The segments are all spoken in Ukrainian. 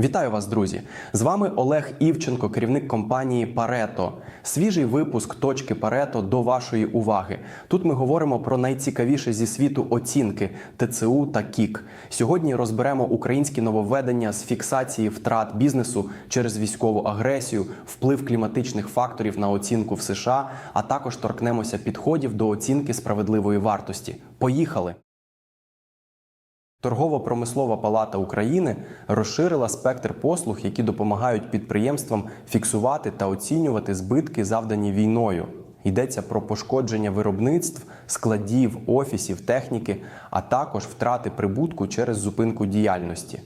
Вітаю вас, друзі! З вами Олег Івченко, керівник компанії Парето. Свіжий випуск точки Парето до вашої уваги. Тут ми говоримо про найцікавіше зі світу оцінки ТЦУ та КІК. Сьогодні розберемо українські нововведення з фіксації втрат бізнесу через військову агресію, вплив кліматичних факторів на оцінку в США, а також торкнемося підходів до оцінки справедливої вартості. Поїхали! Торгово-промислова палата України розширила спектр послуг, які допомагають підприємствам фіксувати та оцінювати збитки, завдані війною. Йдеться про пошкодження виробництв, складів, офісів, техніки, а також втрати прибутку через зупинку діяльності.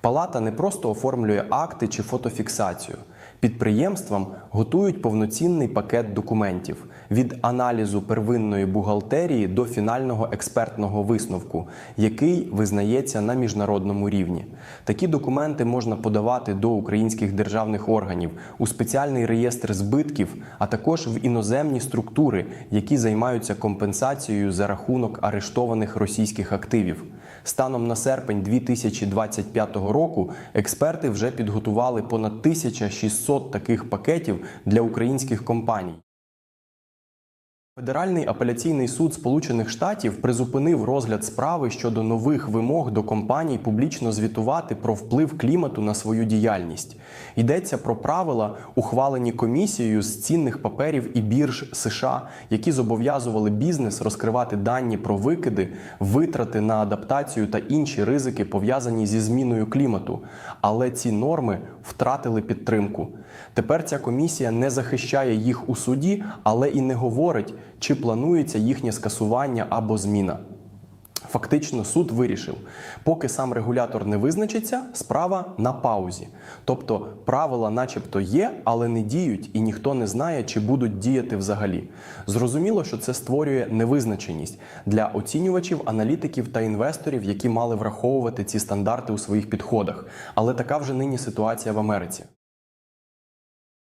Палата не просто оформлює акти чи фотофіксацію. Підприємствам готують повноцінний пакет документів від аналізу первинної бухгалтерії до фінального експертного висновку, який визнається на міжнародному рівні. Такі документи можна подавати до українських державних органів у спеціальний реєстр збитків, а також в іноземні структури, які займаються компенсацією за рахунок арештованих російських активів. Станом на серпень 2025 року експерти вже підготували понад 1600 таких пакетів для українських компаній. Федеральний апеляційний суд Сполучених Штатів призупинив розгляд справи щодо нових вимог до компаній публічно звітувати про вплив клімату на свою діяльність. Йдеться про правила, ухвалені комісією з цінних паперів і бірж США, які зобов'язували бізнес розкривати дані про викиди, витрати на адаптацію та інші ризики, пов'язані зі зміною клімату. Але ці норми втратили підтримку. Тепер ця комісія не захищає їх у суді, але і не говорить, чи планується їхнє скасування або зміна. Фактично, суд вирішив, поки сам регулятор не визначиться, справа на паузі. Тобто правила, начебто, є, але не діють, і ніхто не знає, чи будуть діяти взагалі. Зрозуміло, що це створює невизначеність для оцінювачів, аналітиків та інвесторів, які мали враховувати ці стандарти у своїх підходах. Але така вже нині ситуація в Америці.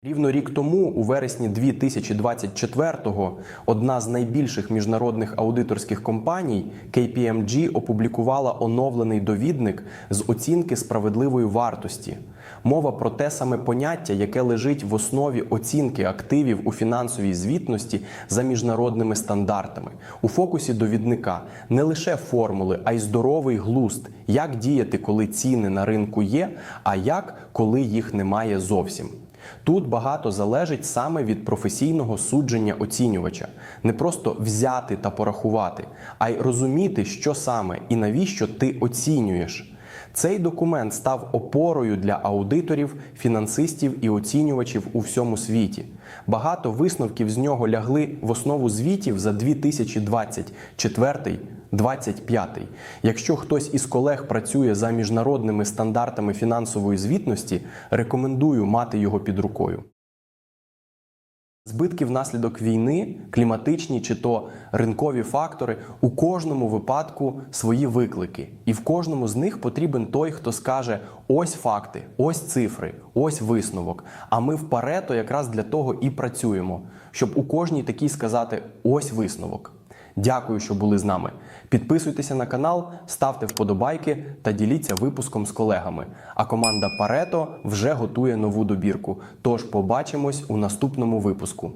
Рівно рік тому, у вересні 2024-го, одна з найбільших міжнародних аудиторських компаній KPMG опублікувала оновлений довідник з оцінки справедливої вартості. Мова про те саме поняття, яке лежить в основі оцінки активів у фінансовій звітності за міжнародними стандартами. У фокусі довідника не лише формули, а й здоровий глузд, як діяти, коли ціни на ринку є, а як коли їх немає зовсім. Тут багато залежить саме від професійного судження оцінювача, не просто взяти та порахувати, а й розуміти, що саме і навіщо ти оцінюєш. Цей документ став опорою для аудиторів, фінансистів і оцінювачів у всьому світі. Багато висновків з нього лягли в основу звітів за 2024 25. Якщо хтось із колег працює за міжнародними стандартами фінансової звітності, рекомендую мати його під рукою. Збитки внаслідок війни, кліматичні чи то ринкові фактори у кожному випадку свої виклики, і в кожному з них потрібен той, хто скаже: ось факти, ось цифри, ось висновок. А ми в Парето якраз для того і працюємо, щоб у кожній такій сказати ось висновок. Дякую, що були з нами. Підписуйтеся на канал, ставте вподобайки та діліться випуском з колегами. А команда Парето вже готує нову добірку. Тож побачимось у наступному випуску.